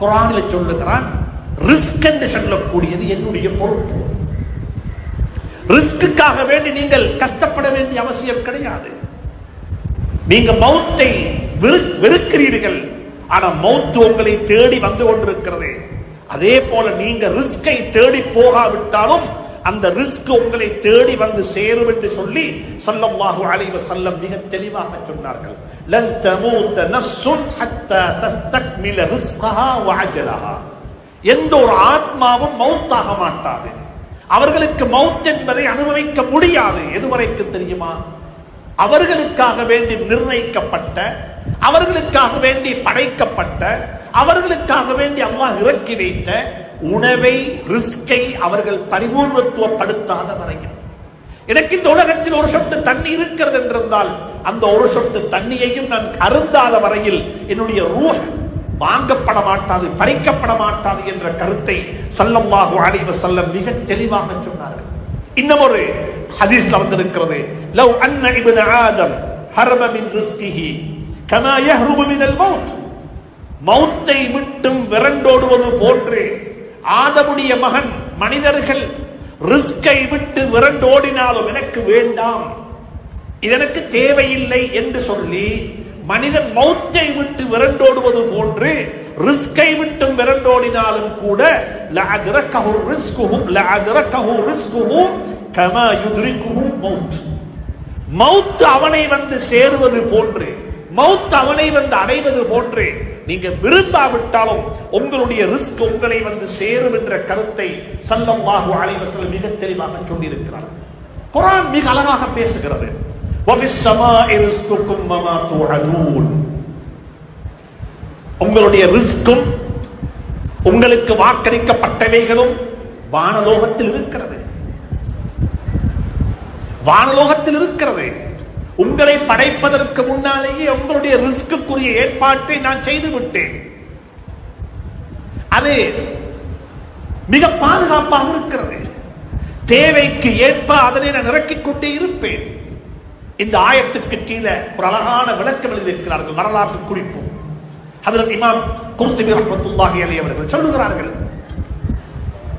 குரான்ல சொல்லுகிறான் ரிஸ்க் என்று சொல்லக்கூடியது என்னுடைய பொறுப்பு. ரிஸ்க்குக்காக வேண்டி நீங்கள் கஷ்டப்பட வேண்டிய அவசியம் கிடையாது. நீங்க மௌத்தை வெறு- வெறுக்கிறீர்கள் ஆனா மௌத்து உங்களை தேடி வந்து கொண்டிருக்கிறது. அதே போல நீங்க ரிஸ்கை தேடி போகாவிட்டாலும் அந்த ரிஸ்க் உங்களை தேடி வந்து சேரும் என்று சொல்லி சல்லல்லாஹு அலைவ செல்லம் மிக தெளிவாக சொன்னார்கள். லன் தமூத்த நஃப்ஸுன் ஹத்தா தஸ்தக்மில ரிஸ்கஹா வ எந்த ஒரு ஆத்மாவும் மௌத்தாக மாட்டாது. அவர்களுக்கு மௌத் என்பதை அனுபவிக்க முடியாது. எதுவரைக்கும் தெரியுமா? அவர்களுக்காக வேண்டி நிர்ணயிக்கப்பட்ட அவர்களுக்காக வேண்டி படைக்கப்பட்ட அவர்களுக்காக வேண்டி அல்லாஹ் இறக்கி வைத்த உணவை ரிஸ்கை அவர்கள் பரிபூர்ணத்துவப்படுத்தாத வரையில் எனக்கு இந்த உலகத்தில் ஒரு சொட்டு தண்ணி இருக்கிறது என்றிருந்தால் அந்த ஒரு சொட்டு தண்ணியையும் நான் அருந்தாத வரையில் என்னுடைய ரூஹ் வாங்கப்பட மாட்டாது பறிக்கப்பட மாட்டாது என்ற கருத்தை சல்லம்மாஹு அலைவ செல்லம் மிக தெளிவாக சொன்னார்கள். இன்னும் ஒரு ஹதீஸ்ல வந்திருக்கிறது. லவ் அன்ன இப்னு ஆதம் ஹரப மின் ரிஸ்கிஹி கமா யஹ்ருபு மினல் மௌத் மௌத்தை விட்டும் விரண்டோடுவது போன்று ஆதமுடைய மகன் மனிதர்கள் ரிஸ்கை விட்டு விரண்டோடினாலும் எனக்கு வேண்டாம். இது எனக்கு தேவையில்லை என்று சொல்லி மனிதன் மௌத்தை விட்டு விரண்டோடுவது போன்று ரிஸ்கை விட்டும் விரண்டோடினாலும் கூட லஅத்ரகஹு ரிஸ்குஹு லஅத்ரகஹு ரிஸ்குஹு கமா யுத்ரிகுஹு மௌத். மௌத் அவனை வந்து சேருவது போன்று மௌத் அவனை வந்து அடைவது போன்று நீங்க விரும்பாவிட்டாலும் உங்களுடைய ரிஸ்க் உங்களை வந்து சேரும் என்ற கருத்தை சல்லல்லாஹு அலைஹி வஸல்லம் மிக தெளிவாக சொல்லி இருக்கிறார் மிக அழகாக பேசுகிறது. உங்களுடைய ரிஸ்கும் உங்களுக்கு வாக்களிக்கப்பட்டவைகளும் வானலோகத்தில் இருக்கிறது. வானலோகத்தில் இருக்கிறது. உங்களை படைப்பதற்கு முன்னாலேயே உங்களுடைய ரிஸ்க்குரிய ஏற்பாட்டை நான் செய்து விட்டேன் அது மிக பாதுகாப்பாக இருக்கிறது. தேவைக்கு ஏற்ப அதனை நான் இறக்கிக் கொண்டே இருப்பேன். இந்த ஆயத்துக்கு கீழே ஒரு அழகான விளக்கம் எழுதியிருக்கிறார்கள். வரலாற்று குறிப்பு. ஹதரத் இமாம் குர்துபி ரஹமத்துல்லாஹி அலி அவர்கள் சொல்லுகிறார்கள்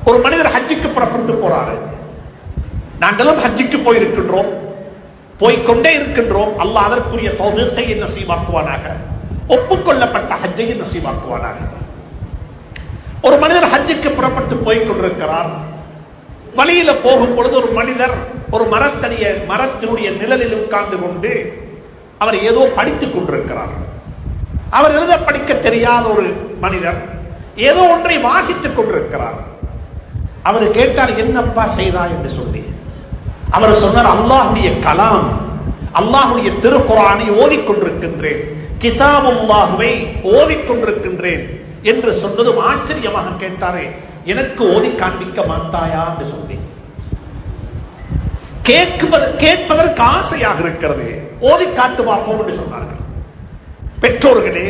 ஒரு மனிதர் ஹஜ்ஜுக்கு புறப்பட்டு போறாரு. நாங்களும் ஹஜ்ஜிக்கு போயிருக்கின்றோம். போய்க்கொண்டே இருக்கின்றோம். அல்லாஹ் அதற்குரிய தௌஃபீகை நசீபாக்குவானாக. ஒப்புக்கொள்ளப்பட்ட ஹஜ்ஜை நசீபாக்குவானாக. ஒரு மனிதர் ஹஜ்ஜுக்கு புறப்பட்டு போய் கொண்டிருக்கிறார் வழியில போகும் பொழுது ஒரு மனிதர் ஒரு மரத்தடிய மரத்தினுடைய நிழலில் உட்கார்ந்து கொண்டு அவர் ஏதோ படித்துக் கொண்டிருக்கிறார். அவர் எழுத படிக்க தெரியாத ஒரு மனிதர் ஏதோ ஒன்றை வாசித்துக் கொண்டிருக்கிறார். அவர் கேட்டால் என்னப்பா செய்தா? என்று சொல்லி. அவர் சொன்னார் அல்லாஹுடைய கலாம் அல்லாஹுடைய திருக்குறானை ஓதிக்கொண்டிருக்கின்றேன். கிதாபுல்லாஹுவை ஓதிக்கொண்டிருக்கின்றேன். என்று சொன்னதும் ஆச்சரியமாக கேட்டாரே எனக்கு ஓதி காண்பிக்க மாட்டாயா? என்று சொல்லி கேட்பது கேட்பதற்கு ஆசையாக இருக்கிறது ஓதி காட்டு பார்ப்போம் என்று சொன்னார்கள். பெற்றோர்களே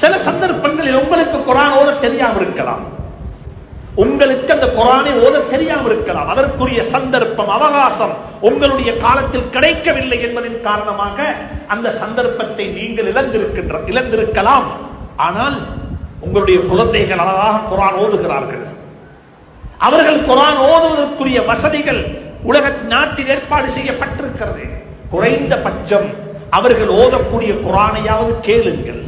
சில சந்தர்ப்பங்களில் உங்களுக்கு குரான் ஓத தெரியாமல் இருக்கலாம். உங்களுக்கு அந்த குரானை ஓத தெரியாமல் இருக்கலாம். அதற்குரிய சந்தர்ப்பம் அவகாசம் உங்களுடைய காலத்தில் கிடைக்கவில்லை என்பதன் காரணமாக அந்த சந்தர்ப்பத்தை நீங்கள் இழந்திருக்கின்ற இழந்திருக்கலாம். ஆனால் உங்களுடைய குழந்தைகள் அழகாக குரான் ஓதுகிறார்கள். அவர்கள் குரான் ஓதுவதற்குரிய வசதிகள் உலக நாட்டில் ஏற்பாடு செய்யப்பட்டிருக்கிறது. குறைந்த பட்சம் அவர்கள் ஓதக்கூடிய குரானையாவது கேளுங்கள்.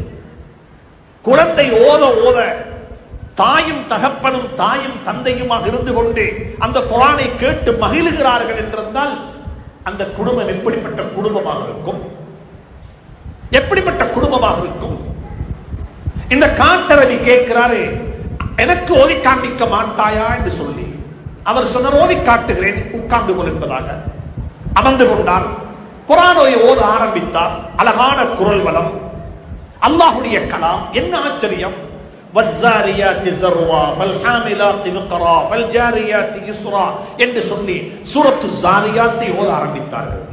குழந்தை ஓத ஓத தாயும் தகப்பனும் தாயும் தந்தையுமாக இருந்து கொண்டு அந்த குரானை கேட்டு மகிழுகிறார்கள் என்றிருந்தால் அந்த குடும்பம் எப்படிப்பட்ட குடும்பமாக இருக்கும்? எப்படிப்பட்ட குடும்பமாக இருக்கும்? இந்த காட்டரவி கேட்கிறாரு எனக்கு ஓதி காண்பிக்க மாட்டாயா? என்று சொல்லி. அவர் சொன்ன ஓதி காட்டுகிறேன் உட்கார்ந்து கொள் என்பதாக. அமர்ந்து கொண்டார். குரானோயை ஓத ஆரம்பித்தார். அழகான குரல் வளம். அல்லாஹுடைய கலாம் என்ன ஆச்சரியம்? வஸ்ஸாரியாத் ஸர்வா ஃபல்ஹாமிலாத் விக்ரா ஃபல்ஜாரியாத் யுஸ்ரா என்று சொல்லி சூரத்து ஜாரியாத்தை ஓத ஆரம்பித்தார்கள்.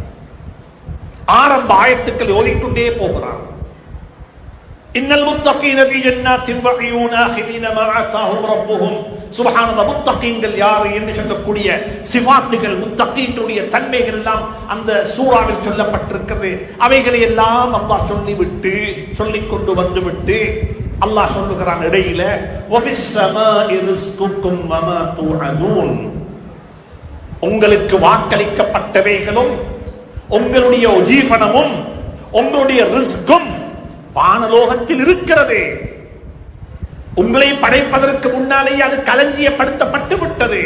ஆரம்ப ஆயத்துக்கள் ஓதிக்கொண்டே போகிறார் இன்னல் முத்தகீன ஃபீ ஜன்னாத்தின் வஅயூன் ஆகிதீன மா ஆதாஹும் ரப்புஹும். சுப்ஹானல்லாஹ் முத்தகீன்கள் யார் என்று சொல்லக்கூடிய சிஃபாத்துகள் முத்தகீனுடைய தன்மைகள் எல்லாம் அந்த சூறாவில் சொல்லப்பட்டிருக்கிறது. அவைகளை எல்லாம் அல்லாஹ் சொல்லிவிட்டு சொல்லிக் கொண்டு வந்துவிட்டு அல்லாஹ் சொல்லுகிறான் இடையில உங்களுக்கு வாக்களிக்கப்பட்டவைகளும் உங்களுடைய உஜீவனமும் உங்களுடைய ரிஸ்கும் வானலோகத்தில் இருக்கிறது. உங்களை படைப்பதற்கு முன்னாலேயே அது களஞ்சியப்படுத்தப்பட்டு விட்டது.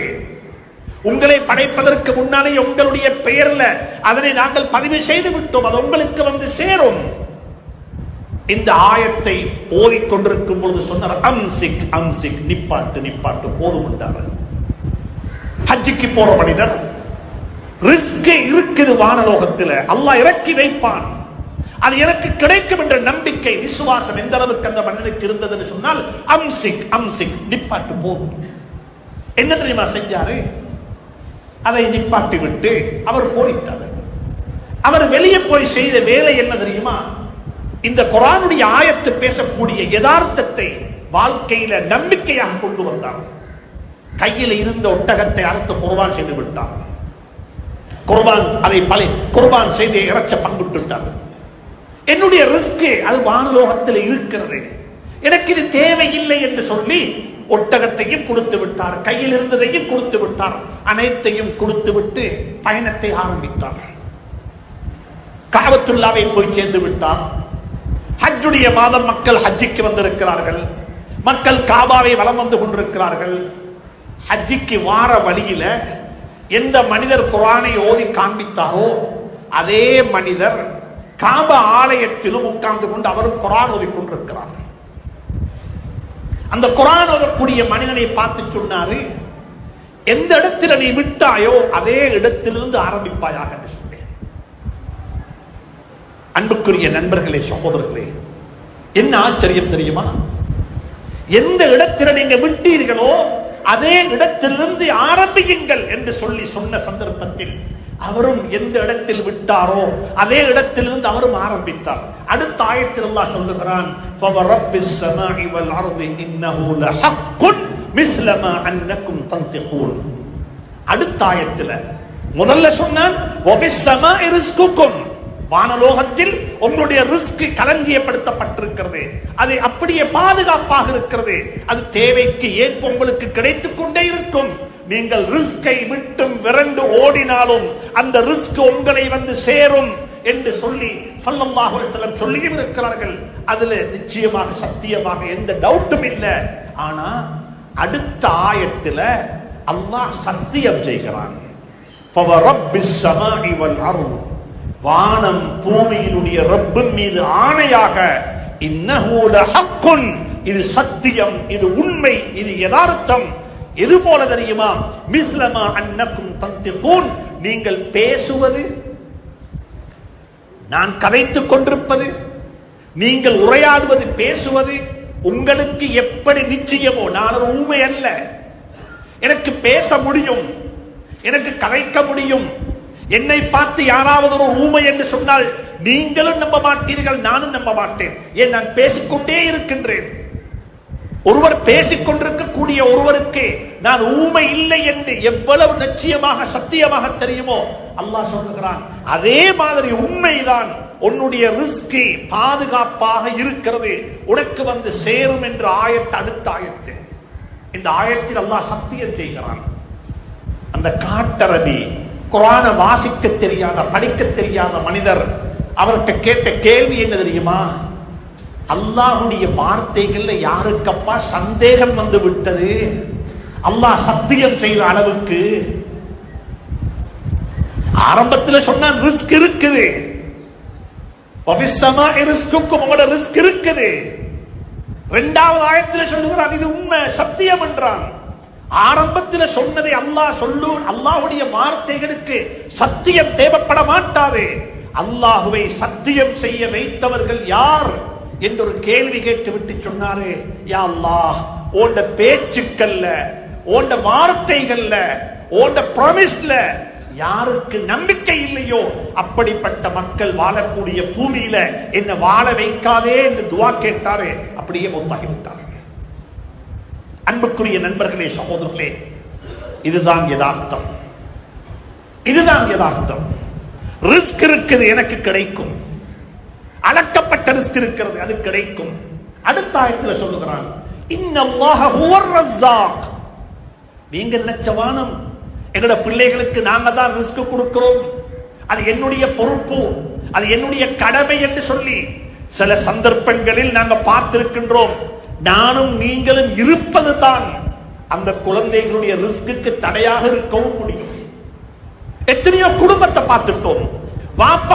உங்களை படைப்பதற்கு முன்னாலே உங்களுடைய பெயர்ல அதனை நாங்கள் பதிவு செய்து விட்டோம் அது உங்களுக்கு வந்து சேரும். இந்த ஆயத்தை ஓதிக்கொண்டிருக்கும் பொழுது சொன்னார் அம்சிக் அம்சிக் நிப்பாட்டு நிப்பாட்டு போதும் என்றார். ஹஜ்ஜிக்கு போற மனிதர் ரிஸ்கே இருக்குது வானலோகத்தில் அல்லாஹ் இறக்கி வைப்பான். அது எனக்கு கிடைக்கும் என்ற நம்பிக்கை விசுவாசம் எந்த அளவுக்கு அந்த மனிதனுக்கு இருந்ததுன்னு சொன்னால் அம்சிக் அம்சிக் நிப்பாட்டு போதும். என்ன தெரியுமா செஞ்சாரு? அதை நிப்பாட்டி விட்டு அவர் போயிட்டார் அவர் வெளியே போய் செய்த வேலை என்ன தெரியுமா? இந்த குரானுடைய ஆயத்து பேசக்கூடிய யதார்த்தத்தை வாழ்க்கையில நம்பிக்கையாக கொண்டு வந்தார் கையில் இருந்த ஒட்டகத்தை அறுத்து குர்பான் செய்து விட்டார் குர்பான் அதை பல குர்பான் செய்து இறைச்ச பங்கிட்டு விட்டார் என்னுடைய ரிஸ்க் அது வானலோகத்தில் இருக்கிறது. எனக்கு இது தேவையில்லை என்று சொல்லி ஒட்டகத்தையும் கொடுத்து விட்டார். கையில் இருந்ததையும் கொடுத்து விட்டார். அனைத்தையும் கொடுத்து விட்டு பயணத்தை ஆரம்பித்தார். காவத்துள்ளாவை போய் சேர்ந்து விட்டார் ஹஜ்ஜுடைய மாதம் மக்கள் ஹஜ்ஜிக்கு வந்திருக்கிறார்கள். மக்கள் காபாவை வளம் வந்து கொண்டிருக்கிறார்கள். ஹஜ்ஜிக்கு வார வழியில எந்த மனிதர் குரானை ஓதி காண்பித்தாரோ அதே மனிதர் காப ஆலயத்திலும் உட்கார்ந்து கொண்டு அவரும் குரான் ஓதி கொண்டிருக்கிறார். அந்த குரான் ஓதக்கூடிய மனிதனை பார்த்து சொன்னாரு எந்த இடத்துல நீ விட்டாயோ அதே இடத்திலிருந்து ஆரம்பிப்பாயாக. என்று அன்புக்குரிய நண்பர்களே சகோதரர்களே என்ன ஆச்சரியம் தெரியுமா? எந்த இடத்தில் நீங்க விட்டீர்களோ அதே இடத்திலிருந்து ஆரம்பியுங்கள் என்று சொல்லி சொன்ன சந்தர்ப்பத்தில் அவரும் எந்த இடத்தில் விட்டாரோ அதே இடத்திலிருந்து அவரும் ஆரம்பித்தார். அடுத்த ஆயத்தில் அல்லா சொல்லுகிறான் அடுத்த ஆயத்தில் முதல்ல சொன்னான் வானலோகத்தில் உங்களுடைய ரிஸ்க் களஞ்சியப்படுத்தப்பட்டிருக்கிறது. அது அப்படியே பாதுகாப்பாக இருக்கிறது. அது தேவைக்கு ஏற்ப உங்களுக்கு கிடைத்துக் கொண்டே இருக்கும். நீங்கள் ரிஸ்கை விட்டும் விரண்டு ஓடினாலும் அந்த ரிஸ்க் உங்களை வந்து சேரும் என்று சொல்லி சல்லல்லாஹு செல்லம் சொல்லியும் இருக்கிறார்கள் அதுல நிச்சயமாக சத்தியமாக எந்த டவுட்டும் இல்லை. ஆனா அடுத்த ஆயத்துல அல்லாஹ் சத்தியம் செய்கிறான். வானம் பூமியினுடைய ரப்பின் மீது ஆணையாக இன்னஹு இது சத்தியம் இது உண்மை இது யதார்த்தம். எது போல தெரியுமா? மிஸ்லமா அன்னக்கும் தந்திகூன். நீங்கள் பேசுவது நான் கதைத்துக் கொண்டிருப்பது நீங்கள் உரையாடுவது பேசுவது உங்களுக்கு எப்படி நிச்சயமோ? நான் ஒரு ஊமை அல்ல எனக்கு பேச முடியும் எனக்கு கதைக்க முடியும். என்னை பார்த்து யாராவது ஒரு ஊமை என்று சொன்னால் நீங்களும் நம்ப மாட்டீர்கள் நானும் நம்ப மாட்டேன். ஏன் நான் பேசிக்கொண்டே இருக்கின்றேன்? ஒருவர் பேசிக் கொண்டிருக்கக்கூடிய ஒருவருக்கு நான் ஊமை இல்லை என்று எவ்வளவு நிச்சயமாக சத்தியமாக தெரியுமோ? அல்லாஹ் சொல்லுகிறான் அதே மாதிரி உண்மைதான். உன்னுடைய ரிஸ்கி பாதுகாப்பாக இருக்கிறது. உனக்கு வந்து சேரும் என்று ஆயத்து அடுத்த ஆயத்து. இந்த ஆயத்தில் அல்லாஹ் சத்தியம் செய்கிறான். அந்த காட்டரபி குரான வாசிக்க தெரியாத படிக்க தெரியாத மனிதர் அவர்கிட்ட கேட்ட கேள்வி என்ன தெரியுமா? அல்லாஹுடைய வார்த்தைகள்ல யாருக்கப்பா சந்தேகம் வந்து விட்டது? அல்லாஹ் சத்தியம் செய்யற அளவுக்கு. ஆரம்பத்தில் சொன்னான் ரிஸ்க் இருக்குது. பவிஷமா ரிஸ்க்குக்கும் உங்களோட ரிஸ்க் இருக்குது. இரண்டாவது ஆயத்தில் சொல்லுகிறான் இது உண்மை சத்தியம் என்றான். ஆரம்பத்தில் சொன்னதை அல்லாஹ் சொல்லு அல்லாஹுடைய வார்த்தைகளுக்கு சத்தியம் தேவைப்பட மாட்டாது. அல்லாஹுவை சத்தியம் செய்ய வைத்தவர்கள் யார் என்று ஒரு கேள்வி கேட்டு விட்டு சொன்னாரு யா அல்லாஹ் ஓண்ட பேச்சுக்கள்ல ஓண்ட வார்த்தைகள்ல ஓண்ட ப்ராமிஸ்ல யாருக்கு நம்பிக்கை இல்லையோ அப்படிப்பட்ட மக்கள் வாழக்கூடிய பூமியில என்ன வாழ வைக்காதே என்று துவா கேட்டாரு அப்படியே ஒத்தாகி விட்டார் அன்புக்குரிய நண்பர்களே சகோதரர்களே இதுதான் யதார்த்தம். இதுதான் யதார்த்தம். ரிஸ்க் இருக்குது எனக்கு கிடைக்கும். அளக்கப்பட்ட ரிஸ்க் இருக்கிறது அது கிடைக்கும். அடுத்த ஆயத்துல சொல்லுகிறான் நீங்க நினைச்ச வானம் எங்களோட பிள்ளைகளுக்கு நாங்க தான் ரிஸ்க் கொடுக்கிறோம். அது என்னுடைய பொறுப்பு அது என்னுடைய கடமை என்று சொல்லி சில சந்தர்ப்பங்களில் நாங்க பார்த்திருக்கின்றோம். நானும் நீங்களும் இருப்பது தான் அந்த குழந்தைகளுடைய ரிஸ்க்கு தடையாக இருக்கவும் முடியும். எத்தனையோ குடும்பத்தை பார்த்துட்டோம். வாப்பா